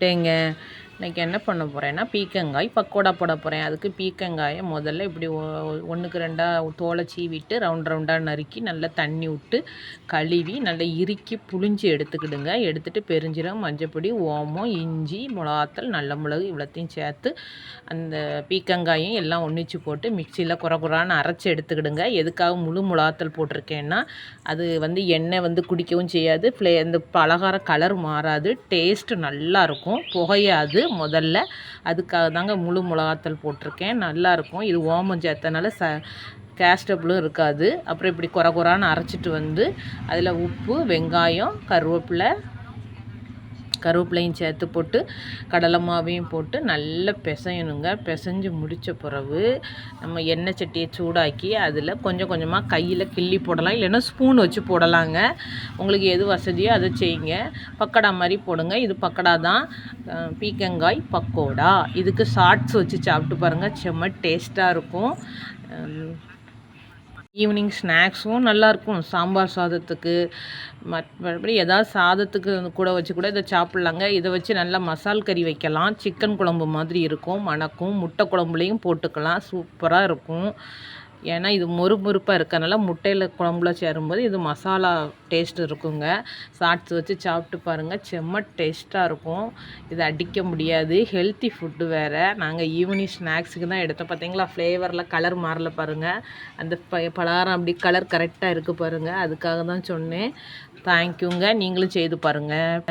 விட்டேங்க இன்றைக்கி என்ன பண்ண போகிறேன்னா பீக்கங்காய் பக்கோடா போட போகிறேன் அதுக்கு பீக்கங்காயை முதல்ல இப்படி ஒன்றுக்கு ரெண்டாக தோலை சீவிட்டு ரவுண்ட் ரவுண்டாக நறுக்கி நல்லா தண்ணி விட்டு கழுவி நல்லா இறுக்கி புளிஞ்சு எடுத்துக்கிடுங்க. எடுத்துகிட்டு பெருஞ்சீரகம் மஞ்சப்பொடி ஓமம் இஞ்சி மிளகாத்தல் நல்ல மிளகு இவ்வளோத்தையும் சேர்த்து அந்த பீக்கங்காயும் எல்லாம் ஒன்றிச்சு போட்டு மிக்சியில் குறை குறான்னு அரைச்சி எடுத்துக்கிடுங்க. எதுக்காக முழு மிளகாத்தல் போட்டிருக்கேன்னா அது வந்து எண்ணெய் வந்து குடிக்கவும் செய்யாது. ஃப்ளே அந்த பலகார கலர் மாறாது. டேஸ்ட்டு நல்லாயிருக்கும் புகையாது. முதல்ல. அதுக்காக தாங்க முழு மிளகாத்தல் போட்டிருக்கேன். நல்லாயிருக்கும் இது ஓமம் சேர்த்தனால ச கேஸ்டபிளும் இருக்காது. அப்புறம் இப்படி குறை குறான்னு அரைச்சிட்டு வந்து அதில் உப்பு வெங்காயம் கருவேப்பிலை கருவேப்பிலையும் சேர்த்து போட்டு கடலை மாவையும் போட்டு நல்லா பிசையணுங்க. பிசைஞ்சு முடித்த பிறகு நம்ம எண்ணெய் சட்டியை சூடாக்கி அதில் கொஞ்சம் கொஞ்சமாக கையில் கிள்ளி போடலாம். இல்லைன்னா ஸ்பூன் வச்சு போடலாங்க. உங்களுக்கு எது வசதியோ அதை செய்யுங்க. பக்கடா மாதிரி போடுங்க. இது பக்கடா தான் பீக்கங்காய் பக்கோடா. இதுக்கு ஷார்ட்ஸ் வச்சு சாப்பிட்டு பாருங்கள் செம்ம டேஸ்ட்டாக இருக்கும். ஈவினிங் ஸ்நாக்ஸும் நல்லாயிருக்கும். சாம்பார் சாதத்துக்கு மற்றபடி ஏதாவது சாதத்துக்கு கூட வச்சு கூட இதை சாப்பிட்லாங்க. இதை வச்சு நல்லா மசால் கறி வைக்கலாம். சிக்கன் குழம்பு மாதிரி இருக்கும். மணக்கும் முட்டை குழம்புலையும் போட்டுக்கலாம். சூப்பராக இருக்கும். ஏன்னா இது மொறுமொறுப்பாக இருக்கிறனால முட்டையில் குழம்புல சேரும்போது இது மசாலா டேஸ்ட் இருக்குங்க. சாட்ஸ் வச்சு சாப்பிட்டு பாருங்கள் செம்ம டேஸ்ட்டாக இருக்கும். இது அடிக்க முடியாது. ஹெல்த்தி ஃபுட்டு வேறு. நாங்கள் ஈவினிங் ஸ்நாக்ஸுக்கு தான் எடுத்தோம். பார்த்தீங்களா ஃப்ளேவரில் கலர் மாறல பாருங்கள் அந்த ப பலகாரம் அப்படி கலர் கரெக்டாக இருக்குது பாருங்கள் அதுக்காக தான் சொன்னேன். தேங்க்யூங்க நீங்களும் செய்து பாருங்கள்